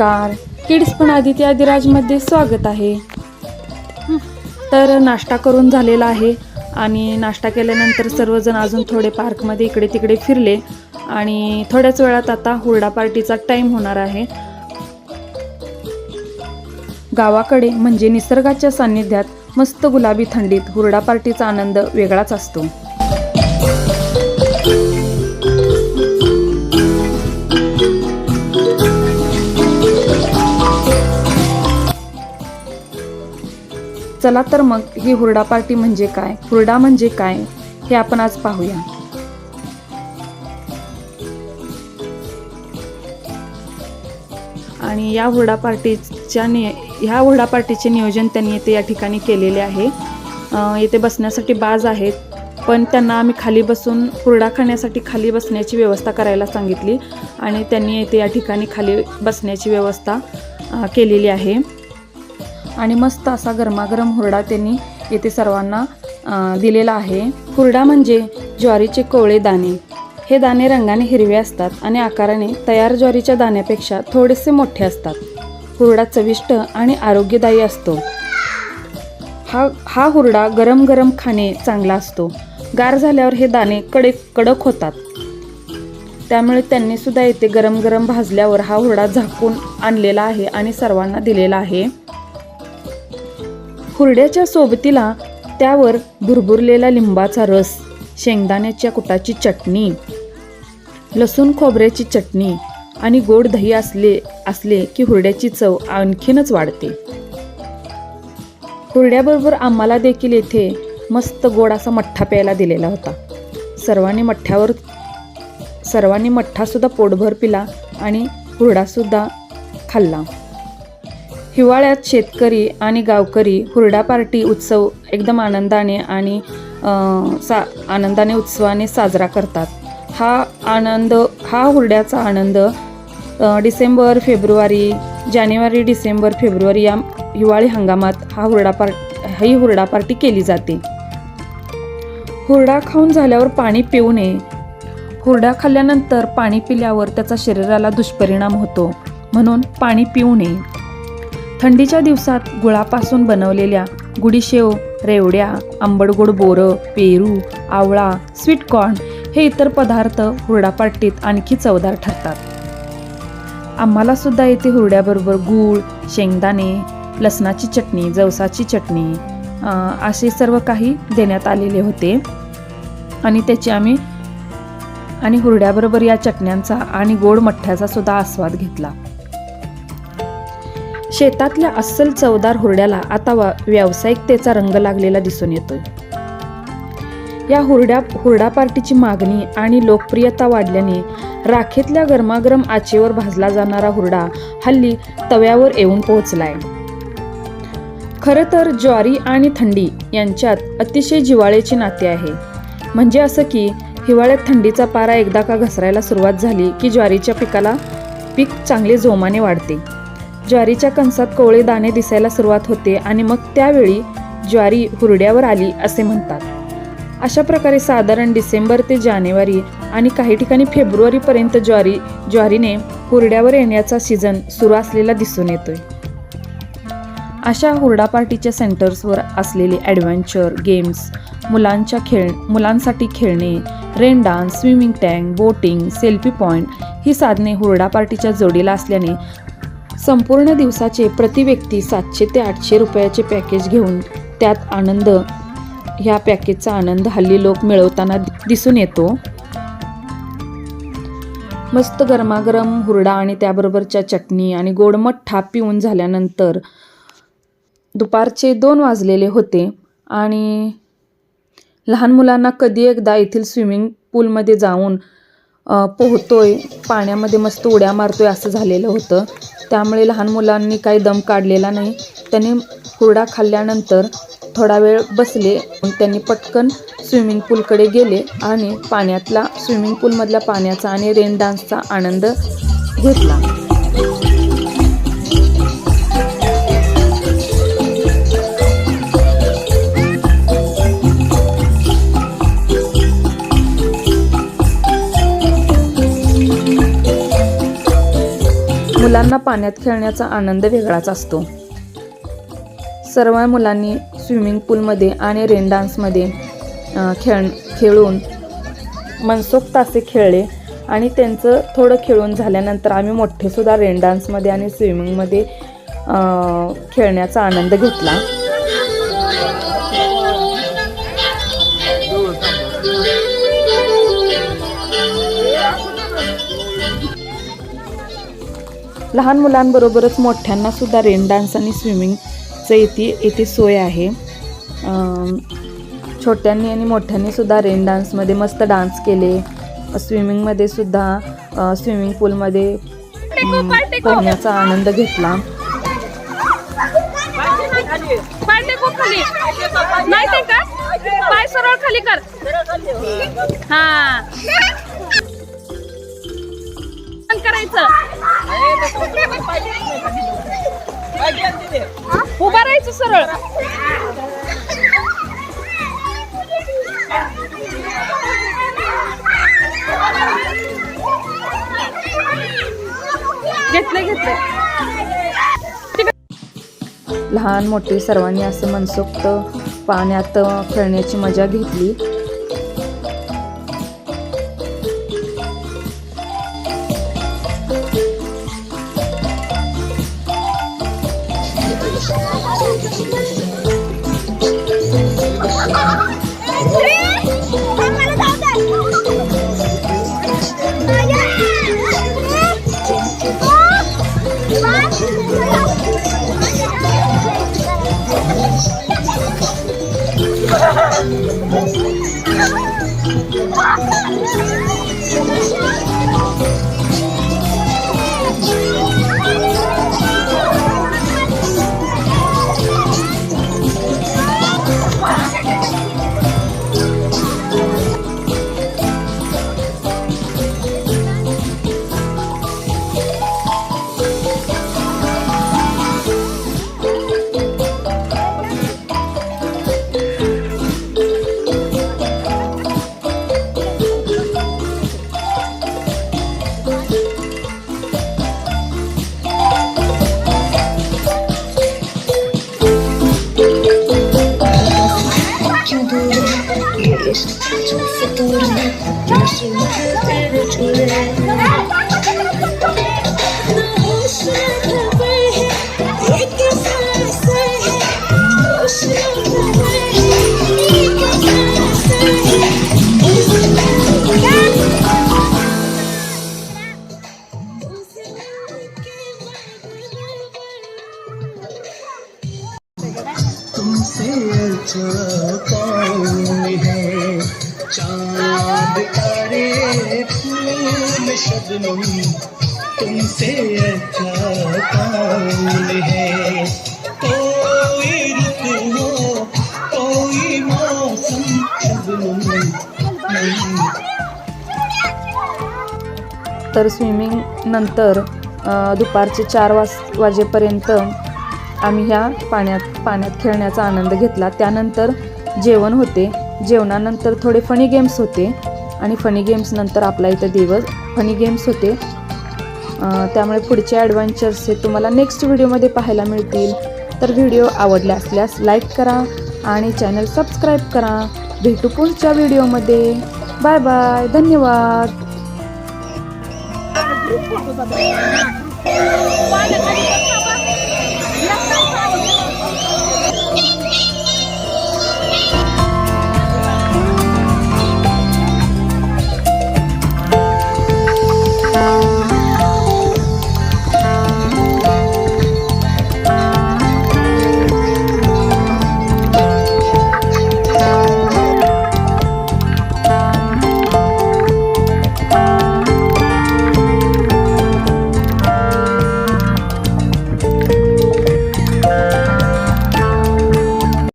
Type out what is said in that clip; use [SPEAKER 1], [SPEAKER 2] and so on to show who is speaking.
[SPEAKER 1] नमस्कार. किड्स पण आदित्य आदिराजमध्ये स्वागत आहे. तर नाश्ता करून झालेला आहे आणि नाश्ता केल्यानंतर सर्वजण अजून थोडे पार्कमध्ये इकडे तिकडे फिरले आणि थोड्याच वेळात आता हुरडा पार्टीचा टाईम होणार आहे. गावाकडे म्हणजे निसर्गाच्या सान्निध्यात मस्त गुलाबी थंडीत हुरडा पार्टीचा आनंद वेगळाच असतो. चला तर मग ही हुरडा पार्टी म्हणजे काय? हुरडा म्हणजे काय? हे आपण आज पाहूया. आणि या हुरडा पार्टीच्या नि ह्या हुरडा पार्टीचे नियोजन त्यांनी येथे या ठिकाणी केलेले आहे. येथे बसण्यासाठी बाज आहेत पण त्यांना आम्ही खाली बसून हुरडा खाण्यासाठी खाली बसण्याची व्यवस्था करायला सांगितली आणि त्यांनी येथे या ठिकाणी खाली बसण्याची व्यवस्था केलेली आहे. आणि मस्त असा गरमागरम हुरडा त्यांनी येथे सर्वांना दिलेला आहे. हुरडा म्हणजे ज्वारीचे कोवळे दाणे. हे दाणे रंगाने हिरवे असतात आणि आकाराने तयार ज्वारीच्या दाण्यापेक्षा थोडेसे मोठे असतात. हुरडा चविष्ट आणि आरोग्यदायी असतो. हा हा हुरडा गरम गरम खाणे चांगला असतो. गार झाल्यावर हे दाणे कडे कडक होतात. त्यामुळे त्यांनी सुद्धा येथे गरम गरम भाजल्यावर हा हुरडा झाकून आणलेला आहे आणि सर्वांना दिलेला आहे. हुरड्याच्या सोबतीला त्यावर भुरभुरलेला लिंबाचा रस शेंगदाण्याच्या कुटाची चटणी लसूण खोबऱ्याची चटणी आणि गोड दही असले असले की हुरड्याची चव आणखीनच वाढते. हुरड्याबरोबर आम्हाला देखील येथे मस्त गोड असा मठ्ठा प्यायला दिलेला होता. सर्वांनी मठ्ठ्यावर सर्वांनी मठ्ठासुद्धा पोटभर पिला आणि हुरडासुद्धा खाल्ला. हिवाळ्यात शेतकरी आणि गावकरी हुरडा पार्टी उत्सव एकदम आनंदाने आणि सा आनंदाने उत्सवाने साजरा करतात. हा आनंद हा हुरड्याचा आनंद डिसेंबर फेब्रुवारी जानेवारी डिसेंबर फेब्रुवारी या हिवाळी हंगामात हा हुरडा पार ही हुरडा पार्टी केली जाते. हुरडा खाऊन झाल्यावर पाणी पिऊ नये. हुरडा खाल्ल्यानंतर पाणी पिल्यावर त्याचा शरीराला दुष्परिणाम होतो. म्हणून पाणी पिऊ नये. थंडीच्या दिवसात गुळापासून बनवलेल्या गुडीशेव रेवड्या आंबडगोड बोरं पेरू आवळा स्वीटकॉर्न हे इतर पदार्थ हुरडा पार्टीत आणखी चवदार ठरतात. आम्हाला सुद्धा येथे हुरड्याबरोबर गूळ शेंगदाणे लसणाची चटणी जवसाची चटणी असे सर्व काही देण्यात आलेले होते. आणि त्याची आम्ही आणि हुरड्याबरोबर या चटण्यांचा आणि गोड मठ्ठ्याचा सुद्धा आस्वाद घेतला. शेतातल्या अस्सल चवदार हुरड्याला आता वा- व्यावसायिकतेचा रंग लागलेला दिसून येतोय. या हुरड्या हुरडा पार्टीची मागणी आणि लोकप्रियता वाढल्याने राखेतल्या गरमागरम आचेवर भाजला जाणारा हुरडा हल्ली तव्यावर येऊन पोहोचलाय. खरं तर ज्वारी आणि थंडी यांच्यात अतिशय जिवाळ्याची नाते आहे. म्हणजे असं की हिवाळ्यात थंडीचा पारा एकदा का घसरायला सुरुवात झाली की ज्वारीच्या पिकाला पीक चांगले जोमाने वाढते. ज्वारीच्या कणसात कोवळे दाणे दिसायला सुरुवात होते आणि मग त्यावेळी ज्वारी हुरड्यावर आली असे म्हणतात. अशा प्रकारे साधारण डिसेंबर ते जानेवारी आणि काही ठिकाणी फेब्रुवारीपर्यंत ज्वारी ज्वारीने हुरड्यावर येण्याचा सीझन सुरू असलेला दिसून येतोय. अशा हुरडा पार्टीच्या सेंटर्सवर असलेले ॲडव्हेंचर गेम्स मुलांच्या खेळ मुलांसाठी खेळणे rain dance swimming tank boating selfie point ही साधने हुरडा पार्टीच्या जोडीला असल्याने संपूर्ण दिवसाचे प्रति व्यक्ती सातशे ते आठशे रुपयाचे पॅकेज घेऊन त्यात आनंद. ह्या पॅकेजचा आनंद हल्ली लोक मिळवताना दिसून येतो. मस्त गरमागरम हुरडा आणि त्याबरोबरच्या चटणी आणि गोडमट थाप पिऊन झाल्यानंतर दुपारचे दोन वाजलेले होते आणि लहान मुलांना कधी एकदा येथील स्विमिंग पूलमध्ये जाऊन पोहतोय पाण्यामध्ये मस्त उड्या मारतोय असं झालेलं होतं. त्यामुळे लहान मुलांनी काही दम काढलेला नाही. त्यांनी हुरडा खाल्ल्यानंतर थोडा वेळ बसले. मग त्यांनी पटकन स्विमिंग पूलकडे गेले आणि पाण्यातला स्विमिंग पूलमधल्या पाण्याचा आणि रेन डान्सचा आनंद घेतला. मुलांना पाण्यात खेळण्याचा आनंद वेगळाच असतो. सर्व मुलांनी स्विमिंग पूलमध्ये आणि रेन डान्समध्ये खेळ खेळून मनसोक्त असे खेळले आणि त्यांचं थोडं खेळून झाल्यानंतर आम्ही मोठेसुद्धा रेन डान्समध्ये आणि स्विमिंगमध्ये खेळण्याचा आनंद घेतला. लहान मुलांबरोबरच मोठ्यांना सुद्धा रेन डान्स आणि स्विमिंगचं इथे इथे सोय आहे. छोट्यांनी आणि मोठ्यांनी सुद्धा रेन डान्समध्ये मस्त डान्स केले. स्विमिंगमध्ये सुद्धा स्विमिंग पूलमध्ये पोहण्याचा आनंद घेतला.
[SPEAKER 2] पाय टेकू खाली. नाही ते का? पाय सरळ खाली कर. हा. करायचं. उभा राहायचं सरळ. घेतलं घेतलं
[SPEAKER 1] लहान मोठे सर्वांनी असं मनसोक्त पाण्यात खेळण्याची मजा घेतली.
[SPEAKER 3] क्यों है ये इश्क जो फितूर है जो सुनकर तेरे चूर है
[SPEAKER 4] चांद तारे फूल शबनम तुमसे अच्छा कौन है? कोई रुत हो कोई मौसम शबनम
[SPEAKER 1] तर स्विमिंग नंतर दुपारचे चार वाज वाजेपर्यंत आम्ही ह्या पाण्यात पाण्यात खेळण्याचा आनंद घेतला. त्यानंतर जेवण होते. जेवणानंतर थोडे फनी गेम्स होते. आणि फनी गेम्सनंतर आपला इथं दिवस फनी गेम्स होते. त्यामुळे पुढचे ॲडव्हेंचर्स हे तुम्हाला नेक्स्ट व्हिडिओमध्ये पाहायला मिळतील. तर व्हिडिओ आवडला असल्यास लाईक करा आणि चॅनल सबस्क्राईब करा. भेटू पुढच्या व्हिडिओमध्ये बाय बाय धन्यवाद.